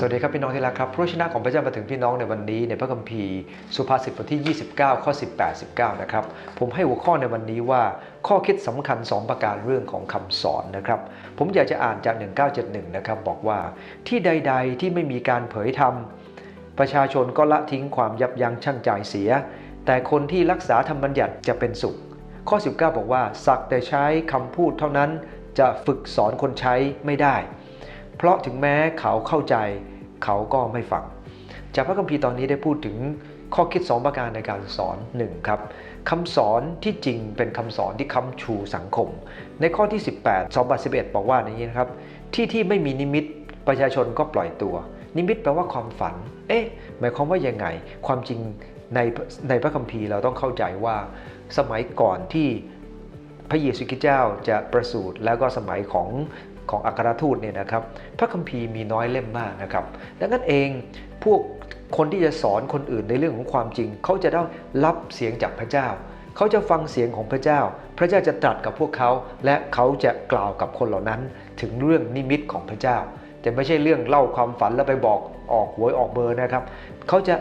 สวัสดีครับพี่น้องที่รักครับพระวจนะของพระเจ้ามาถึงพี่น้องในวันนี้ในพระคัมภีร์สุภาษิตบทที่ 29 ข้อ 18 19 นะครับ ผมให้หัวข้อในวันนี้ว่าข้อคิดสำคัญ 2 ประการเรื่องของคำสอนนะครับ ผมอยากจะอ่านจาก 1971 นะครับบอกว่าที่ใด ๆ ที่ไม่มีการเผยธรรม ประชาชนก็ละทิ้งความยับยั้งชั่งใจเสีย แต่คนที่รักษาธรรมบัญญัติจะเป็นสุข ข้อ 19 บอกว่าสักแต่ใช้คำพูดเท่านั้นจะฝึกสอนคนใช้ไม่ได้ เพราะถึงแม้เขาเข้าใจเขาก็ไม่ฟัง จากพระคัมภีร์ตอนนี้ได้พูดถึงข้อคิด 2 ประการในการสอน1ครับคำสอนที่จริงเป็นคำสอนที่ค้ำชูสังคม ในข้อที่ 18 2บท11 บอกว่าอย่างนี้นะครับ ที่ที่ไม่มีนิมิตประชาชนก็ปล่อยตัว นิมิตแปลว่าความฝัน เอ๊ะ หมายความว่ายังไง ความจริงในในพระคัมภีร์เราต้องเข้าใจว่าสมัยก่อนที่พระเยซูคริสต์เจ้าจะประสูติแล้วก็สมัยของ ของอัครทูตเนี่ยนะครับพระคัมภีร์มีน้อยเล่มมากนะครับ ดังนั้นเองพวกคนที่จะสอนคนอื่นในเรื่องของความจริง เขาจะต้องรับเสียงจากพระเจ้า เขาจะฟังเสียงของพระเจ้า พระเจ้าจะตรัสกับพวกเขา และเขาจะกล่าวกับคนเหล่านั้น ถึงเรื่องนิมิตของพระเจ้า แต่ไม่ใช่เรื่องเล่าความฝันแล้วไปบอกออกหวยออกเบอร์นะครับ เขาจะ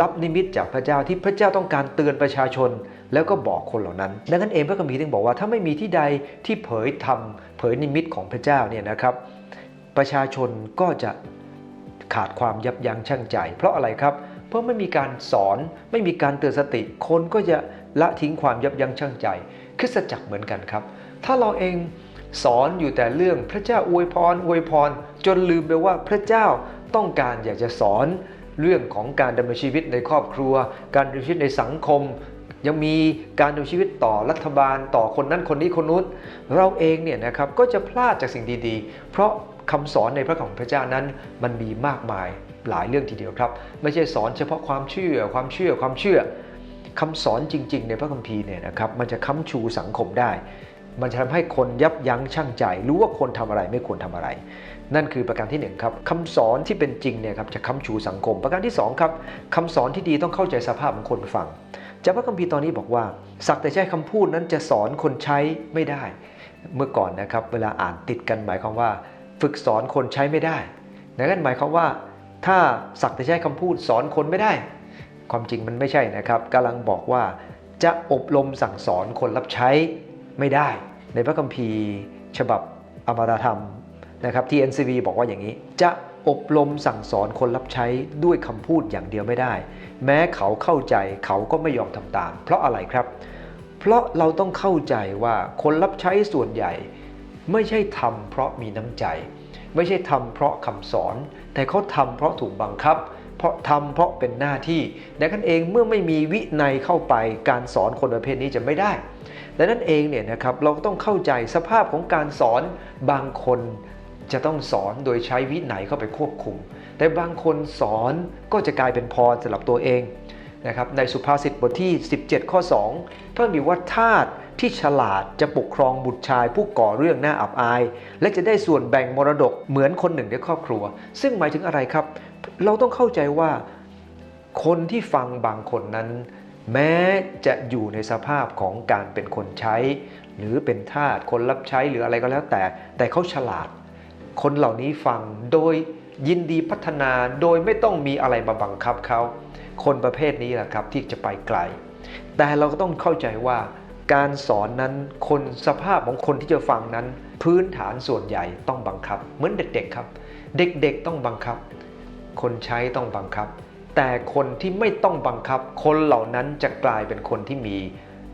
รับนิมิตจากพระเจ้าที่พระเจ้าต้องการเตือนประชาชน แล้วก็บอกคนเหล่านั้น ดังนั้นเองพระคัมภีร์ถึงบอกว่าถ้าไม่มีที่ใดที่เผยธรรม ผยนิมิตของพระเจ้าเนี่ยนะครับ ประชาชนก็จะขาดความยับยั้งชั่งใจ เพราะอะไรครับ เพราะไม่มีการสอนไม่มีการเตือนสติ คนก็จะละทิ้งความยับยั้งชั่งใจคริสตจักรเหมือนกันครับ ถ้าเราเองสอนอยู่แต่เรื่องพระเจ้าอวยพรอวยพร จนลืมไปว่าพระเจ้าต้องการอยากจะสอนเรื่องของการดำเนินชีวิตในครอบครัว การดำเนินชีวิตในสังคม ยังมีการดำเนินชีวิตต่อรัฐบาลต่อคนนั้นคนนี้คนนู้นเราเองเนี่ยนะครับก็จะพลาดจากสิ่งดีๆ เพราะคำสอนในพระของพระเจ้านั้นมันมีมากมายหลายเรื่องทีเดียวครับ ไม่ใช่สอนเฉพาะความเชื่อ ความเชื่อความเชื่อคำสอนจริง ๆ ในพระคัมภีร์เนี่ยนะครับมันจะค้ำชูสังคมได้ มันจะทำให้คนยับยั้งชั่งใจ รู้ว่าควรทำอะไรไม่ควรทำอะไร นั่นคือประการที่หนึ่งครับคำสอนที่เป็นจริงเนี่ยครับจะค้ำชูสังคม ประการที่สองครับคำสอนที่ดีต้องเข้าใจสภาพของคนฟัง จากพระคัมภีร์ตอนนี้บอกว่าสักแต่ใช้คำพูดนั้นจะสอนคนใช้ไม่ได้ เมื่อก่อนนะครับเวลาอ่านติดกันหมายความว่า ฝึกสอนคนใช้ไม่ได้นั้นหมายความว่า ถ้าสักแต่ใช้คำพูดสอนคนไม่ได้ ความจริงมันไม่ใช่นะครับกำลังบอกว่าจะอบรมสั่งสอนคนรับใช้ไม่ได้ ในพระคัมภีร์ฉบับอมตะธรรมนะครับที่ NCV บอกว่าอย่างนี้จะ อบรมสั่งสอนคนรับใช้ด้วยคำพูดอย่างเดียวไม่ได้ แม้เขาเข้าใจเขาก็ไม่ยอมทำตาม เพราะอะไรครับ เพราะเราต้องเข้าใจว่าคนรับใช้ส่วนใหญ่ ไม่ใช่ทำเพราะมีน้ำใจ ไม่ใช่ทำเพราะคำสอน แต่เขาทำเพราะถูกบังคับ เพราะทำเพราะเป็นหน้าที่ดังนั้นเองเมื่อไม่มีวินัยเข้าไปการสอนคนประเภทนี้จะไม่ได้ดังนั้นเองเนี่ยนะครับเราต้องเข้าใจสภาพของการสอนบางคน จะต้องสอนโดยใช้วินัยเข้าไปควบคุม แต่บางคนสอนก็จะกลายเป็นพรสำหรับตัวเองนะครับในสุภาษิตบทที่ 17 ข้อ2เพิ่มมีว่าทาสที่ฉลาดจะปกครองบุตรชาย ผู้ก่อเรื่องหน่าอับอาย และจะได้ส่วนแบ่งมรดกเหมือนคนหนึ่งในครอบครัว ซึ่งหมายถึงอะไรครับ เราต้องเข้าใจว่าคนที่ฟังบางคนนั้น แม้จะอยู่ในสภาพของการเป็นคนใช้ หรือเป็นทาสคนรับใช้หรืออะไรก็แล้วแต่ แต่เขาฉลาด คนเหล่านี้ฟังโดยยินดีพัฒนาโดยไม่ต้องมีอะไรมาบังคับเขา คนประเภทนี้แหละครับที่จะไปไกล แต่เราก็ต้องเข้าใจว่าการสอนนั้นคนสภาพของคนที่จะฟังนั้น พื้นฐานส่วนใหญ่ต้องบังคับ เหมือนเด็กๆครับ เด็กๆต้องบังคับ คนใช้ต้องบังคับ แต่คนที่ไม่ต้องบังคับ คนเหล่านั้นจะกลายเป็นคนที่มี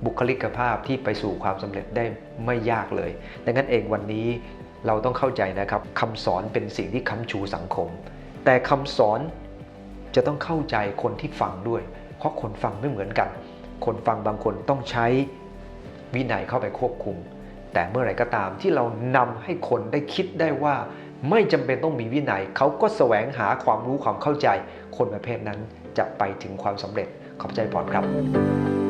บุคลิกภาพที่ไปสู่ความสำเร็จได้ไม่ยากเลยดังนั้นเองวันนี้ เราต้องเข้าใจนะครับคำสอนเป็นสิ่งที่ค้ำชูสังคม แต่คำสอนจะต้องเข้าใจคนที่ฟังด้วย เพราะคนฟังไม่เหมือนกัน คนฟังบางคนต้องใช้วินัยเข้าไปควบคุม แต่เมื่อไรก็ตามที่เรานำให้คนได้คิดได้ว่า ไม่จำเป็นต้องมีวินัย เขาก็แสวงหาความรู้ความเข้าใจ คนประเภทนั้นจะไปถึงความสำเร็จขอบใจพรครับ